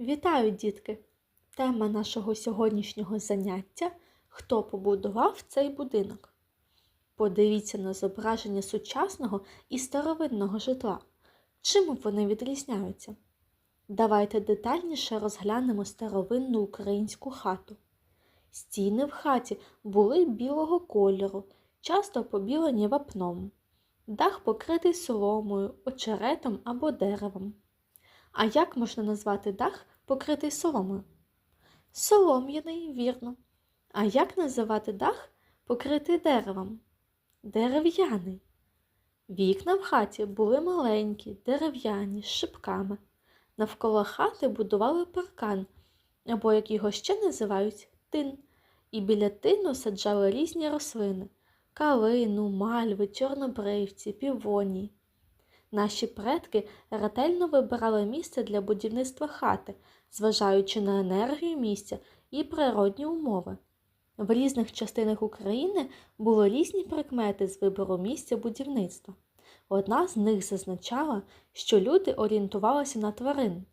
Вітаю, дітки! Тема нашого сьогоднішнього заняття Хто побудував цей будинок? Подивіться на зображення сучасного і старовинного житла. Чим вони відрізняються? Давайте детальніше розглянемо старовинну українську хату. Стіни в хаті були білого кольору, часто побілені вапном. Дах покритий соломою, очеретом або деревом. А як можна назвати дах, покритий соломою? Солом'яний, вірно. А як називати дах, покритий деревом? Дерев'яний. Вікна в хаті були маленькі, дерев'яні, з шипками. Навколо хати будували паркан, або як його ще називають тин, і біля тину саджали різні рослини калину, мальви, чорнобривці, півонії. Наші предки ретельно вибирали місце для будівництва хати, зважаючи на енергію місця і природні умови. В різних частинах України були різні прикмети з вибору місця будівництва. Одна з них зазначала, що люди орієнтувалися на тварин.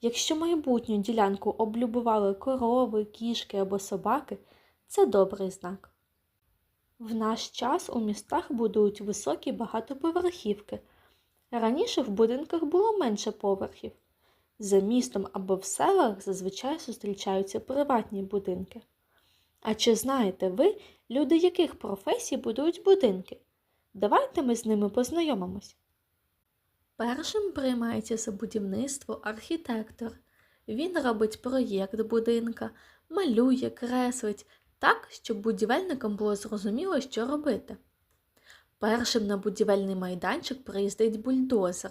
Якщо майбутню ділянку облюбували корови, кішки або собаки, це добрий знак. В наш час у містах будують високі багатоповерхівки. Раніше в будинках було менше поверхів. За містом або в селах зазвичай зустрічаються приватні будинки. А чи знаєте ви, люди яких професій будують будинки? Давайте ми з ними познайомимось. Першим приймається за будівництво архітектор. Він робить проєкт будинка, малює, креслить так, щоб будівельникам було зрозуміло, що робити. Першим на будівельний майданчик приїздить бульдозер.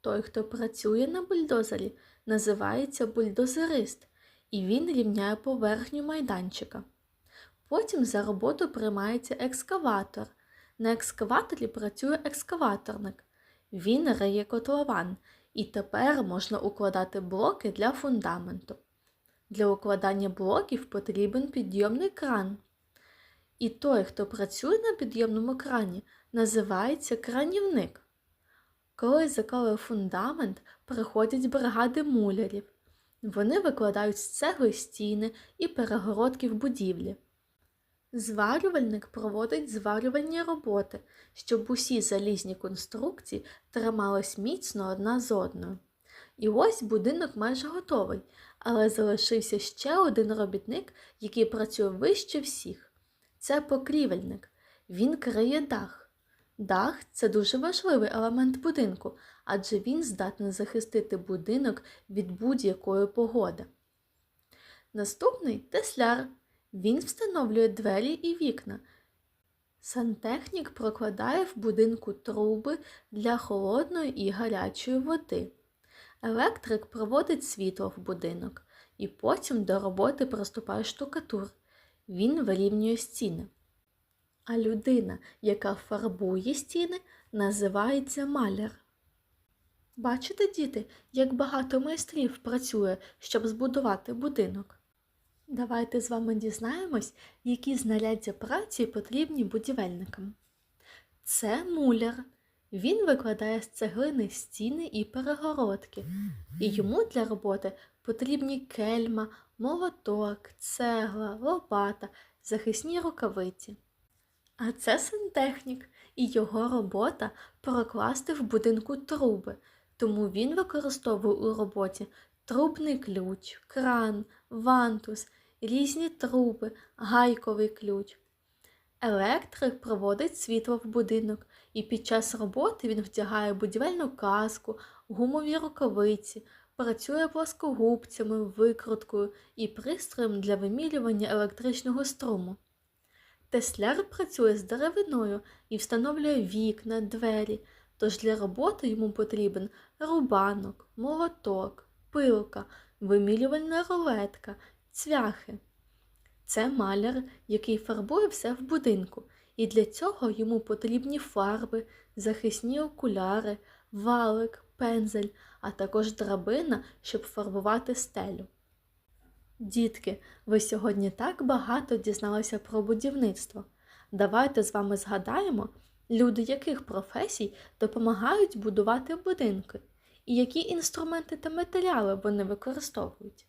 Той, хто працює на бульдозері, називається бульдозерист, і він рівняє поверхню майданчика. Потім за роботу приймається екскаватор. На екскаваторі працює екскаваторник. Він риє котлован, і тепер можна укладати блоки для фундаменту. Для укладання блоків потрібен підйомний кран. І той, хто працює на підйомному крані, називається кранівник. Коли заклали фундамент, приходять бригади мулярів. Вони викладають з цегли стіни і перегородки в будівлі. Зварювальник проводить зварювальні роботи, щоб усі залізні конструкції тримались міцно одна з одною. І ось будинок майже готовий, але залишився ще один робітник, який працює вище всіх. Це покрівельник. Він криє дах. Дах це дуже важливий елемент будинку, адже він здатний захистити будинок від будь-якої погоди. Наступний тесляр. Він встановлює двері і вікна. Сантехнік прокладає в будинку труби для холодної і гарячої води. Електрик проводить світло в будинок, і потім до роботи приступає штукатур. Він вирівнює стіни. А людина, яка фарбує стіни, називається маляр. Бачите, діти, як багато майстрів працює, щоб збудувати будинок? Давайте з вами дізнаємось, які знаряддя праці потрібні будівельникам. Це муляр. Він викладає з цеглини стіни і перегородки, і йому для роботи потрібні кельма, молоток, цегла, лопата, захисні рукавиці. А це сантехнік, і його робота прокласти в будинку труби, тому він використовує у роботі трубний ключ, кран, вантус, різні труби, гайковий ключ. Електрик проводить світло в будинок, і під час роботи він вдягає будівельну каску, гумові рукавиці, працює плоскогубцями, викруткою і пристроєм для вимірювання електричного струму. Тесляр працює з деревиною і встановлює вікна, двері, тож для роботи йому потрібен рубанок, молоток, пилка, вимілювальна рулетка, цвяхи. Це маляр, який фарбує все в будинку, і для цього йому потрібні фарби, захисні окуляри, валик, пензель, а також драбина, щоб фарбувати стелю. Дітки, ви сьогодні так багато дізналися про будівництво. Давайте з вами згадаємо, люди яких професій допомагають будувати будинки, і які інструменти та матеріали вони використовують.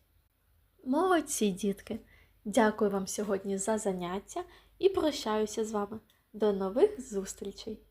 Молодці, дітки! Дякую вам сьогодні за заняття і прощаюся з вами. До нових зустрічей!